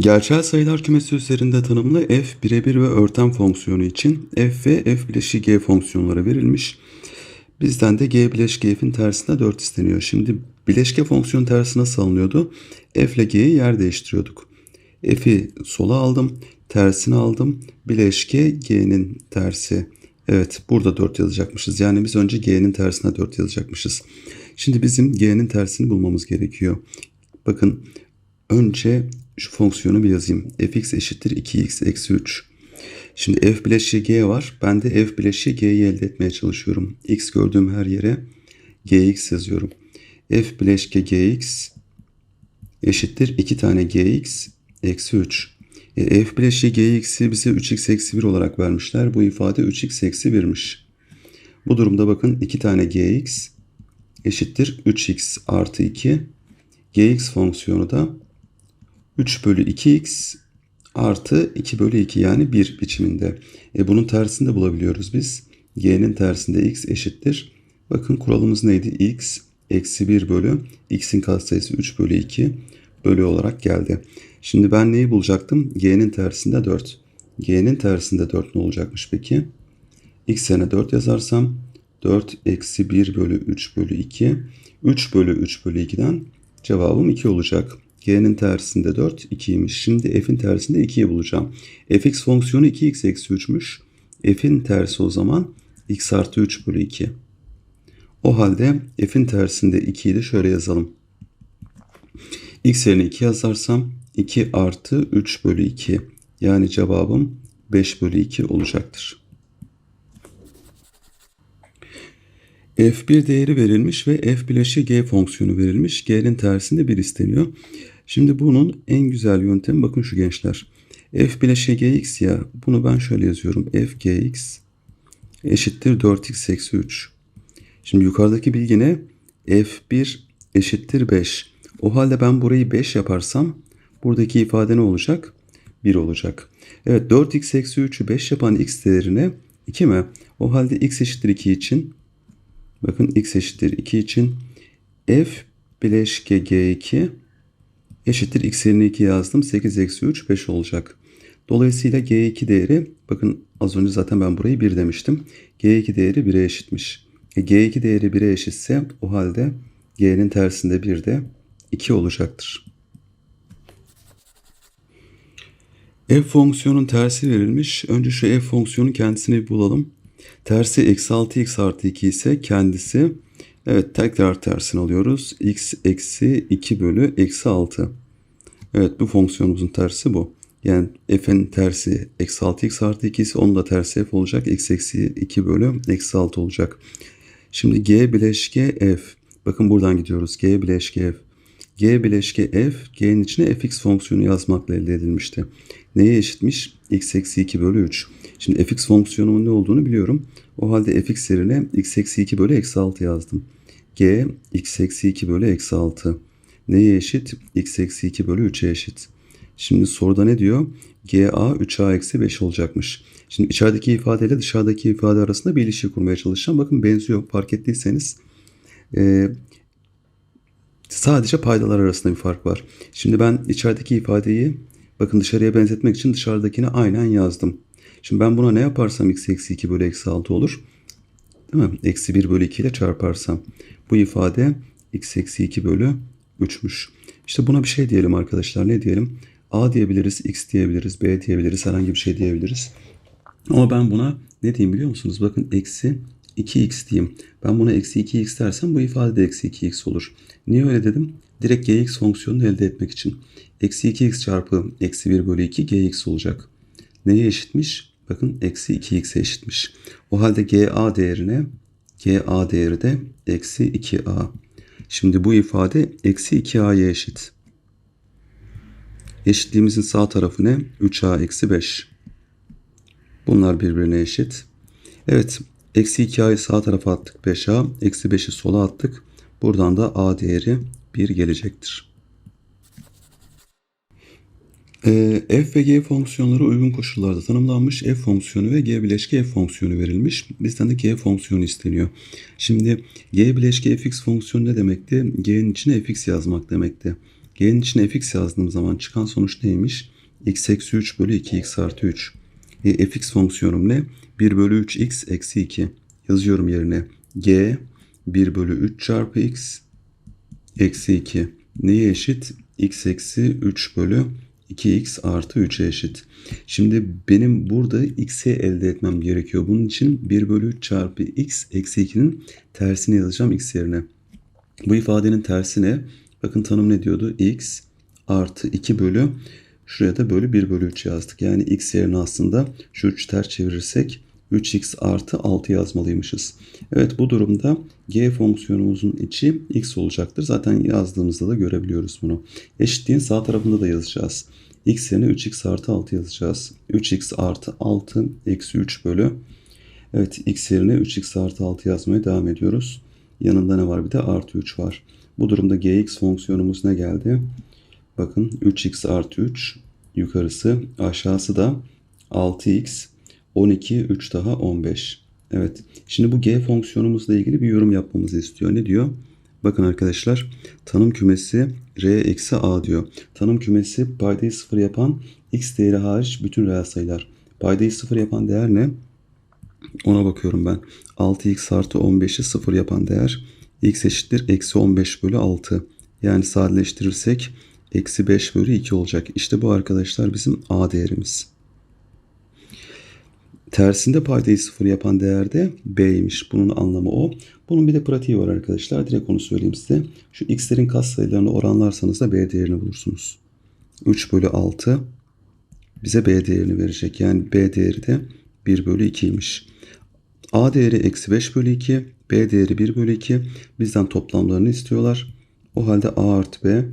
Gerçel sayılar kümesi üzerinde tanımlı f birebir ve örten fonksiyonu için f ve f bileşik g fonksiyonları verilmiş. Bizden de g bileşik f'in tersine 4 isteniyor. Şimdi bileşke fonksiyon tersi nasıl alınıyordu? f ile g'yi yer değiştiriyorduk. f'i sola aldım, tersini aldım. Bileşke g'nin tersi. Evet burada 4 yazacakmışız. Yani biz önce g'nin tersine 4 yazacakmışız. Şimdi bizim g'nin tersini bulmamız gerekiyor. Bakın önce şu fonksiyonu bir yazayım. fx eşittir 2x eksi 3. Şimdi f bileşiği g var. Ben de f bileşiği g'yi elde etmeye çalışıyorum. x gördüğüm her yere gx yazıyorum. f bileşke gx eşittir 2 tane gx eksi 3. E, f bileşiği gx'i bize 3x eksi 1 olarak vermişler. Bu ifade 3x eksi 1'miş. Bu durumda bakın 2 tane gx eşittir 3x artı 2. gx fonksiyonu da 3 bölü 2x artı 2 bölü 2 yani 1 biçiminde. E bunun tersini de bulabiliyoruz biz. y'nin tersinde x eşittir. Bakın kuralımız neydi? x eksi 1 bölü x'in katsayısı 3 bölü 2 bölü olarak geldi. Şimdi ben neyi bulacaktım? y'nin tersinde 4. y'nin tersinde 4 ne olacakmış peki? x'e 4 yazarsam 4 eksi 1 bölü 3 bölü 2. 3 bölü 3 bölü 2'den cevabım 2 olacak. G'nin tersinde 4, 2'ymiş. Şimdi f'in tersinde 2'yi bulacağım. fx fonksiyonu 2x eksi 3'müş. f'in tersi o zaman x artı 3 bölü 2. O halde f'in tersinde 2'yi de şöyle yazalım. x yerine 2 yazarsam 2 artı 3 bölü 2. Yani cevabım 5 bölü 2 olacaktır. f1 değeri verilmiş ve f bileşi g fonksiyonu verilmiş. g'nin tersinde 1 isteniyor. Şimdi bunun en güzel yöntemi bakın şu gençler. f bileşe gx ya bunu ben şöyle yazıyorum. f gx eşittir 4x eksi 3. Şimdi yukarıdaki bilgi ne? f1 eşittir 5. O halde ben burayı 5 yaparsam buradaki ifade ne olacak? 1 olacak. Evet 4x eksi 3'ü 5 yapan x değerine 2 mi? O halde x eşittir 2 için bakın x eşittir 2 için f bileşke g2 eşittir x yerine 2 yazdım. 8 eksi 3 5 olacak. Dolayısıyla g2 değeri bakın az önce zaten ben burayı 1 demiştim. g2 değeri 1'e eşitmiş. E, g2 değeri 1'e eşitse o halde g'nin tersinde 1 de 2 olacaktır. f fonksiyonun tersi verilmiş. Önce şu f fonksiyonun kendisini bulalım. Tersi eksi 6x artı 2 ise kendisi Evet tekrar tersini alıyoruz. x eksi 2 bölü eksi 6. Evet bu fonksiyonumuzun tersi bu. Yani f'in tersi eksi 6x artı 2 ise onun da tersi f olacak. x eksi 2 bölü eksi 6 olacak. Şimdi g bileşke f. Bakın buradan gidiyoruz. g bileşke f. g bileşke f g'nin içine fx fonksiyonu yazmakla elde edilmişti. Neye eşitmiş? x eksi 2 bölü 3. Şimdi fx fonksiyonumun ne olduğunu biliyorum. O halde fx yerine x eksi 2 bölü eksi 6 yazdım. g x eksi 2 bölü eksi 6. Neye eşit? x eksi 2 bölü 3'e eşit. Şimdi soruda ne diyor? ga 3a eksi 5 olacakmış. Şimdi içerideki ifade ile dışarıdaki ifade arasında bir ilişki kurmaya çalışacağım. Bakın benziyor fark ettiyseniz. Ee, sadece paydalar arasında bir fark var. Şimdi ben içerideki ifadeyi bakın dışarıya benzetmek için dışarıdakini aynen yazdım. Şimdi ben buna ne yaparsam x eksi 2 bölü eksi 6 olur. Değil mi? Eksi 1 bölü 2 ile çarparsam. Bu ifade x eksi 2 bölü 3'müş. İşte buna bir şey diyelim arkadaşlar. Ne diyelim? A diyebiliriz, X diyebiliriz, B diyebiliriz, herhangi bir şey diyebiliriz. Ama ben buna ne diyeyim biliyor musunuz? Bakın eksi 2x diyeyim. Ben buna eksi 2x dersem bu ifade de eksi 2x olur. Niye öyle dedim? Direkt gx fonksiyonunu elde etmek için. Eksi 2x çarpı eksi 1 bölü 2 gx olacak. Neye eşitmiş? Bakın eksi 2x'e eşitmiş. O halde ga değerine ga değeri de eksi 2a. Şimdi bu ifade eksi 2a'ya eşit. Eşitliğimizin sağ tarafı ne? 3a eksi 5. Bunlar birbirine eşit. Evet. Eksi 2a'yı sağ tarafa attık 5a. Eksi 5'i sola attık. Buradan da a değeri 1 gelecektir. E, f ve g fonksiyonları uygun koşullarda tanımlanmış. f fonksiyonu ve g bileşke f fonksiyonu verilmiş. Bizden de g fonksiyonu isteniyor. Şimdi g bileşke fx fonksiyonu ne demekti? g'nin içine fx yazmak demekti. G'nin içine fx yazdığım zaman çıkan sonuç neymiş? x eksi 3 bölü 2x artı 3. E, fx fonksiyonum ne? 1 bölü 3x eksi 2. Yazıyorum yerine. g 1 bölü 3 çarpı x eksi 2. Neye eşit? x eksi 3 bölü 2x artı 3'e eşit. Şimdi benim burada x'i elde etmem gerekiyor. Bunun için 1 bölü 3 çarpı x eksi 2'nin tersini yazacağım x yerine. Bu ifadenin tersi ne? Bakın tanım ne diyordu? x artı 2 bölü şuraya da bölü 1 bölü 3 yazdık. Yani x yerine aslında şu 3 ters çevirirsek 3x artı 6 yazmalıymışız. Evet bu durumda g fonksiyonumuzun içi x olacaktır. Zaten yazdığımızda da görebiliyoruz bunu. Eşitliğin sağ tarafında da yazacağız. x yerine 3x artı 6 yazacağız. 3x artı 6 eksi 3 bölü. Evet x yerine 3x artı 6 yazmaya devam ediyoruz. Yanında ne var bir de artı 3 var. Bu durumda gx fonksiyonumuz ne geldi? Bakın 3x artı 3 yukarısı aşağısı da 6x 12 3 daha 15. Evet. Şimdi bu g fonksiyonumuzla ilgili bir yorum yapmamızı istiyor. Ne diyor? Bakın arkadaşlar tanım kümesi r eksi a diyor. Tanım kümesi paydayı sıfır yapan x değeri hariç bütün reel sayılar. Paydayı sıfır yapan değer ne? Ona bakıyorum ben. 6x artı 15'i sıfır yapan değer x eşittir eksi 15 bölü 6. Yani sadeleştirirsek eksi 5 bölü 2 olacak. İşte bu arkadaşlar bizim a değerimiz. Tersinde paydayı sıfır yapan değer de b'ymiş. Bunun anlamı o. Bunun bir de pratiği var arkadaşlar. Direkt onu söyleyeyim size. Şu x'lerin katsayılarını oranlarsanız da b değerini bulursunuz. 3 bölü 6 bize b değerini verecek. Yani b değeri de 1 bölü 2'ymiş. a değeri eksi 5 bölü 2. b değeri 1 bölü 2. Bizden toplamlarını istiyorlar. O halde a artı b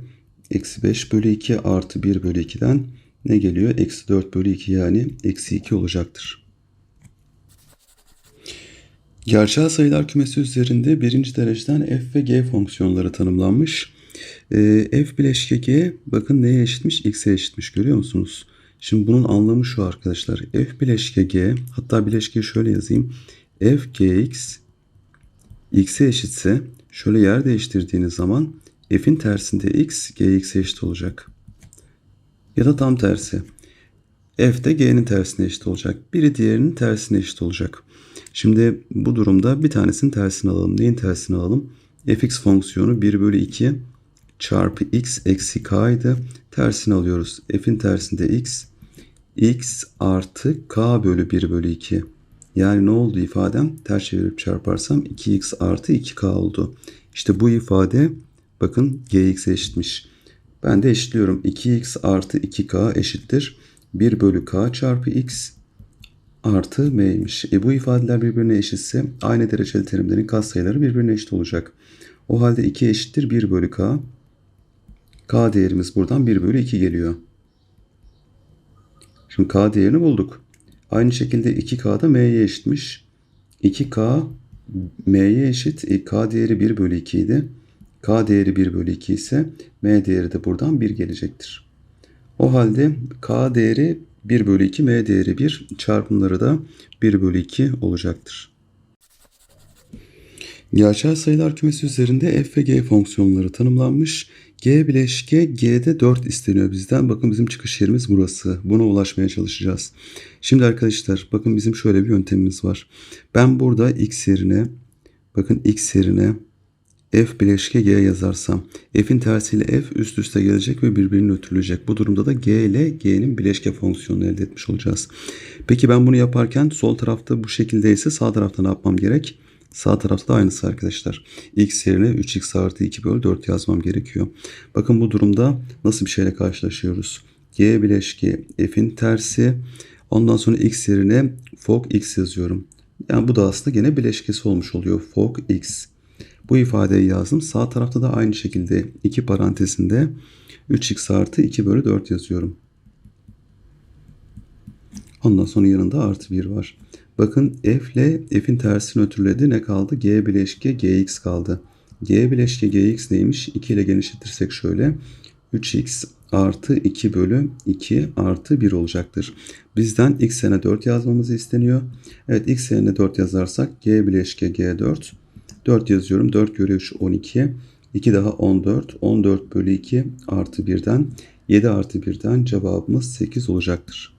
eksi 5 bölü 2 artı 1 bölü 2'den ne geliyor? Eksi 4 bölü 2 yani eksi 2 olacaktır. Gerçel sayılar kümesi üzerinde birinci dereceden f ve g fonksiyonları tanımlanmış. E, f bileşke g bakın neye eşitmiş? x'e eşitmiş görüyor musunuz? Şimdi bunun anlamı şu arkadaşlar. f bileşke g hatta bileşkeyi şöyle yazayım. f gx x'e eşitse şöyle yer değiştirdiğiniz zaman f'in tersinde x gx'e eşit olacak. Ya da tam tersi. F de g'nin tersine eşit olacak. Biri diğerinin tersine eşit olacak. Şimdi bu durumda bir tanesinin tersini alalım. Neyin tersini alalım? fx fonksiyonu 1 bölü 2 çarpı x eksi k idi. Tersini alıyoruz. f'in tersinde x. x artı k bölü 1 bölü 2. Yani ne oldu ifadem? Ters çevirip çarparsam 2x artı 2k oldu. İşte bu ifade bakın gx'e eşitmiş. Ben de eşitliyorum. 2x artı 2k eşittir. 1 bölü k çarpı x artı m'ymiş. E bu ifadeler birbirine eşitse aynı dereceli terimlerin katsayıları birbirine eşit olacak. O halde 2 eşittir 1 bölü k. K değerimiz buradan 1 bölü 2 geliyor. Şimdi K değerini bulduk. Aynı şekilde 2K da M'ye eşitmiş. 2K M'ye eşit. E, K değeri 1 bölü 2 idi. K değeri 1 bölü 2 ise M değeri de buradan 1 gelecektir. O halde K değeri 1 bölü 2 M değeri 1 çarpımları da 1 bölü 2 olacaktır. Gerçel sayılar kümesi üzerinde f ve g fonksiyonları tanımlanmış. g bileşke g'de 4 isteniyor bizden. Bakın bizim çıkış yerimiz burası. Buna ulaşmaya çalışacağız. Şimdi arkadaşlar bakın bizim şöyle bir yöntemimiz var. Ben burada x yerine bakın x yerine f bileşke g yazarsam f'in tersiyle f üst üste gelecek ve birbirini ötürülecek. Bu durumda da g ile g'nin bileşke fonksiyonunu elde etmiş olacağız. Peki ben bunu yaparken sol tarafta bu şekildeyse sağ tarafta ne yapmam gerek? Sağ tarafta da aynısı arkadaşlar. x yerine 3x artı 2 bölü 4 yazmam gerekiyor. Bakın bu durumda nasıl bir şeyle karşılaşıyoruz? g bileşke f'in tersi. Ondan sonra x yerine fog x yazıyorum. Yani bu da aslında gene bileşkesi olmuş oluyor. Fog x. Bu ifadeyi yazdım. Sağ tarafta da aynı şekilde iki parantezinde 3x artı 2 bölü 4 yazıyorum. Ondan sonra yanında artı 1 var. Bakın f ile f'in tersini ötürledi. Ne kaldı? g bileşke gx kaldı. g bileşke gx neymiş? 2 ile genişletirsek şöyle. 3x artı 2 bölü 2 artı 1 olacaktır. Bizden x yerine 4 yazmamızı isteniyor. Evet x yerine 4 yazarsak g bileşke g4 4 yazıyorum. 4 göre 3 12. 2 daha 14. 14 bölü 2 artı 1'den 7 artı 1'den cevabımız 8 olacaktır.